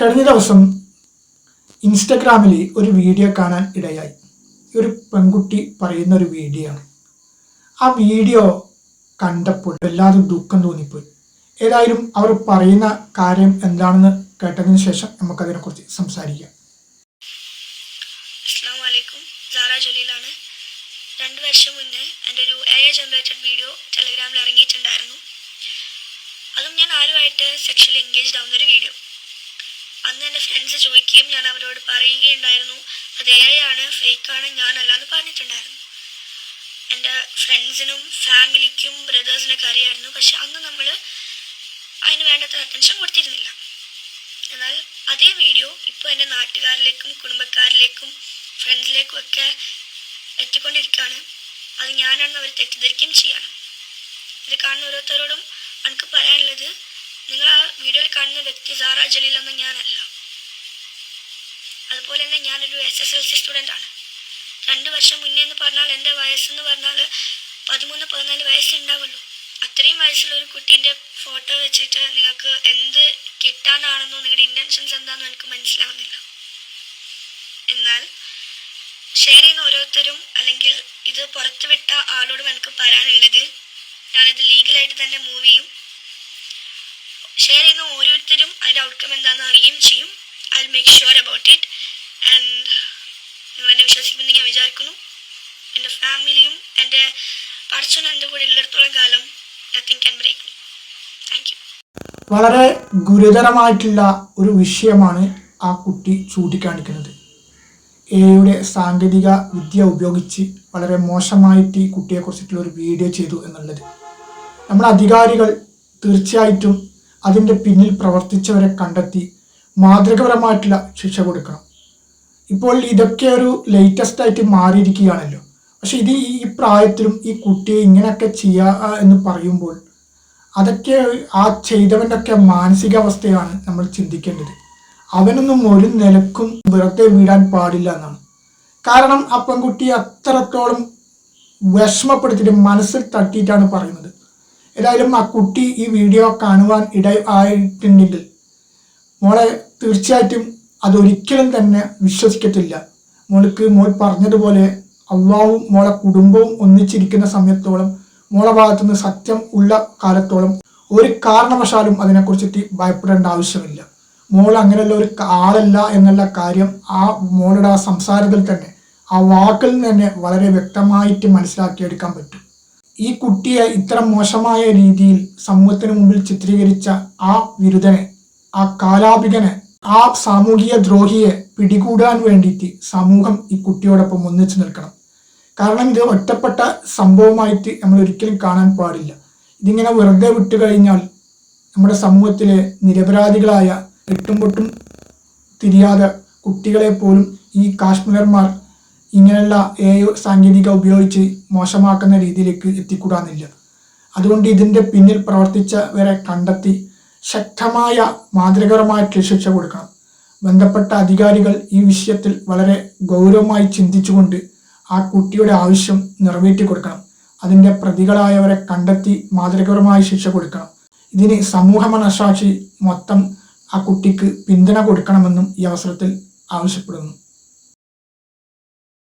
കഴിഞ്ഞ ദിവസം ഇൻസ്റ്റഗ്രാമിൽ ഒരു വീഡിയോ കാണാൻ ഇടയായി. ഒരു പെൺകുട്ടി പറയുന്ന ഒരു വീഡിയോ ആണ് ആ വീഡിയോ കണ്ടപ്പോൾ വല്ലാതെ ദുഃഖം തോന്നിപ്പോയി. ഏതായാലും അവർ പറയുന്ന കാര്യം എന്താണെന്ന് കേട്ടതിന് ശേഷം നമുക്കതിനെക്കുറിച്ച് സംസാരിക്കാം. ജലീലാണ്. രണ്ട് വർഷം മുന്നേ എന്റെ ഒരു എ ഐ ജനറേറ്റഡ് വീഡിയോ ടെലഗ്രാമിൽ ഇറങ്ങിയിട്ടുണ്ടായിരുന്നു. അതും ഞാൻ ആരുമായിട്ട് സെക്ഷൽ എൻഗേജ്ഡ് ആവുന്ന ഒരു വീഡിയോ അന്ന് എന്റെ ഫ്രണ്ട്സ് ചോദിക്കുകയും ഞാൻ അവരോട് പറയുകയുണ്ടായിരുന്നു. അത് എ ആണ് ഫേക്കാണ് ഞാനല്ല എന്ന് പറഞ്ഞിട്ടുണ്ടായിരുന്നു. എന്റെ ഫ്രണ്ട്സിനും ഫാമിലിക്കും ബ്രദേഴ്സിനൊക്കെ അറിയായിരുന്നു. പക്ഷെ അന്ന് നമ്മൾ അതിന് വേണ്ടത്ര അറ്റൻഷൻ കൊടുത്തിരുന്നില്ല. എന്നാൽ അതേ വീഡിയോ ഇപ്പോൾ എന്റെ നാട്ടുകാരിലേക്കും കുടുംബക്കാരിലേക്കും ഫ്രണ്ട്സിലേക്കും ഒക്കെ എത്തിക്കൊണ്ടിരിക്കുകയാണ്. അത് ഞാനാണെന്ന് അവർ തെറ്റിദ്ധരിക്കുകയും ചെയ്യണം. ഇത് കാണുന്ന ഓരോരുത്തരോടും എനിക്ക് പറയാനുള്ളത് നിങ്ങൾ ആ വീഡിയോയിൽ കാണുന്ന വ്യക്തി സാറ ജലീൽ ഞാനല്ല. അതുപോലെ തന്നെ ഞാനൊരു S S L C student ആണ്. രണ്ട് വർഷം മുന്നേ എന്ന് പറഞ്ഞാൽ എന്റെ വയസ്സെന്ന് പറഞ്ഞാൽ പതിമൂന്ന് പതിനാല് വയസ്സുണ്ടാവുള്ളൂ അത്രയും വയസ്സുള്ള ഒരു കുട്ടീന്റെ ഫോട്ടോ വെച്ചിട്ട് നിങ്ങൾക്ക് എന്ത് കിട്ടാനാണെന്നോ നിങ്ങളുടെ ഇന്റൻഷൻസ് എന്താണെന്നോ എനിക്ക് മനസ്സിലാവുന്നില്ല. എന്നാൽ ഷെയർ ചെയ്യുന്ന ഓരോരുത്തരും അല്ലെങ്കിൽ ഇത് പുറത്തുവിട്ട ആളോടും എനിക്ക് പറയാനുള്ളത് ഞാനിത് ലീഗലായിട്ട് തന്നെ മൂവ് ചെയ്യും. ഷെയർ ചെയ്യുന്ന ഓരോരുത്തരും അതിന്റെ ഔട്ട്കം എന്താണെന്ന് അറിയുകയും ചെയ്യും. I make sure about it and നിങ്ങൾ എന്നെ വിശ്വസിക്കുമെന്ന് ഞാൻ വിചാരിക്കുന്നു. എന്റെ ഫാമിലിയും എന്റെ പർച്ചൻ എന്റെ കൂടെ ഉള്ളിടത്തോളം കാലം nothing can break me thank you വളരെ ഗുരുതരമായിട്ടുള്ള ഒരു വിഷയമാണ് ആ കുട്ടി ചൂണ്ടിക്കാണിക്കുന്നത്. എയുടെ സാങ്കേതിക വിദ്യ ഉപയോഗിച്ച് വളരെ മോശമായിട്ട് ഈ കുട്ടിയെക്കുറിച്ചിട്ടുള്ള ഒരു വീഡിയോ ചെയ്തു എന്നുള്ളത്. നമ്മുടെ അധികാരികൾ തീർച്ചയായിട്ടും അതിന്റെ പിന്നിൽ പ്രവർത്തിച്ചവരെ കണ്ടെത്തി മാതൃകപരമായിട്ടുള്ള ശിക്ഷ കൊടുക്കണം. ഇപ്പോൾ ഇതൊക്കെ ഒരു ലേറ്റസ്റ്റ് ആയിട്ട് മാറിയിരിക്കുകയാണല്ലോ. പക്ഷെ ഇത് ഈ പ്രായത്തിലും ഈ കുട്ടിയെ ഇങ്ങനെയൊക്കെ ചെയ്യുക എന്ന് പറയുമ്പോൾ അതൊക്കെ ആ ചെയ്തവന്റെ ഒക്കെ മാനസികാവസ്ഥയാണ് നമ്മൾ ചിന്തിക്കേണ്ടത്. അവനൊന്നും ഒരു നിലക്കും വെറുതെ വിടാൻ പാടില്ല എന്നാണ്. കാരണം ആ പെൺകുട്ടി അത്രത്തോളം വിഷമപ്പെടുത്തിയിട്ട് മനസ്സിൽ തട്ടിയിട്ടാണ് പറയുന്നത്. ഏതായാലും ആ കുട്ടി ഈ വീഡിയോ കാണുവാൻ ഇട ആയിട്ടുണ്ടെങ്കിൽ മോളെ തീർച്ചയായിട്ടും അതൊരിക്കലും തന്നെ വിശ്വസിക്കത്തില്ല. മോൾക്ക് മോൾ പറഞ്ഞതുപോലെ അള്ളാവും മോളെ കുടുംബവും ഒന്നിച്ചിരിക്കുന്ന സമയത്തോളം മോളെ ഭാഗത്തുനിന്ന് സത്യം ഉള്ള കാലത്തോളം ഒരു കാരണവശാലും അതിനെക്കുറിച്ചിട്ട് ഭയപ്പെടേണ്ട ആവശ്യമില്ല. മോൾ അങ്ങനെയുള്ള ഒരു ആളല്ല എന്നുള്ള കാര്യം ആ മോളുടെ ആ സംസാരത്തിൽ തന്നെ ആ വാക്കിൽ തന്നെ വളരെ വ്യക്തമായിട്ട് മനസ്സിലാക്കിയെടുക്കാൻ പറ്റും. ഈ കുട്ടിയെ ഇത്ര മോശമായ രീതിയിൽ സമൂഹത്തിന് മുമ്പിൽ ചിത്രീകരിച്ച ആ വിരുദ്ധനെ ആ കാലാപികനെ ആ സാമൂഹിക ദ്രോഹിയെ പിടികൂടാൻ വേണ്ടിയിട്ട് സമൂഹം ഈ കുട്ടിയോടൊപ്പം ഒന്നിച്ചു നിൽക്കണം. കാരണം ഇത് ഒറ്റപ്പെട്ട സംഭവമായിട്ട് നമ്മൾ ഒരിക്കലും കാണാൻ പാടില്ല. ഇതിങ്ങനെ വെറുതെ വിട്ടു കഴിഞ്ഞാൽ നമ്മുടെ സമൂഹത്തിലെ നിരപരാധികളായ എട്ടും പൊട്ടും തിരിയാതെ കുട്ടികളെ പോലും ഈ കാശ്മീരന്മാർ ഇങ്ങനെയുള്ള എ സാങ്കേതിക ഉപയോഗിച്ച് മോശമാക്കുന്ന രീതിയിലേക്ക് എത്തിക്കൂടാന്നില്ല. അതുകൊണ്ട് ഇതിന്റെ പിന്നിൽ പ്രവർത്തിച്ചവരെ കണ്ടെത്തി ശക്തമായ മാതൃകപരമായിട്ട് ശിക്ഷ കൊടുക്കണം. ബന്ധപ്പെട്ട അധികാരികൾ ഈ വിഷയത്തിൽ വളരെ ഗൗരവമായി ചിന്തിച്ചുകൊണ്ട് ആ കുട്ടിയുടെ ആവശ്യം നിറവേറ്റി കൊടുക്കണം. അതിന്റെ പ്രതികളായവരെ കണ്ടെത്തി മാതൃകപരമായ ശിക്ഷ കൊടുക്കണം. ഇതിന് സമൂഹ മനസാക്ഷി മൊത്തം ആ കുട്ടിക്ക് പിന്തുണ കൊടുക്കണമെന്നും ഈ അവസരത്തിൽ ആവശ്യപ്പെടുന്നു.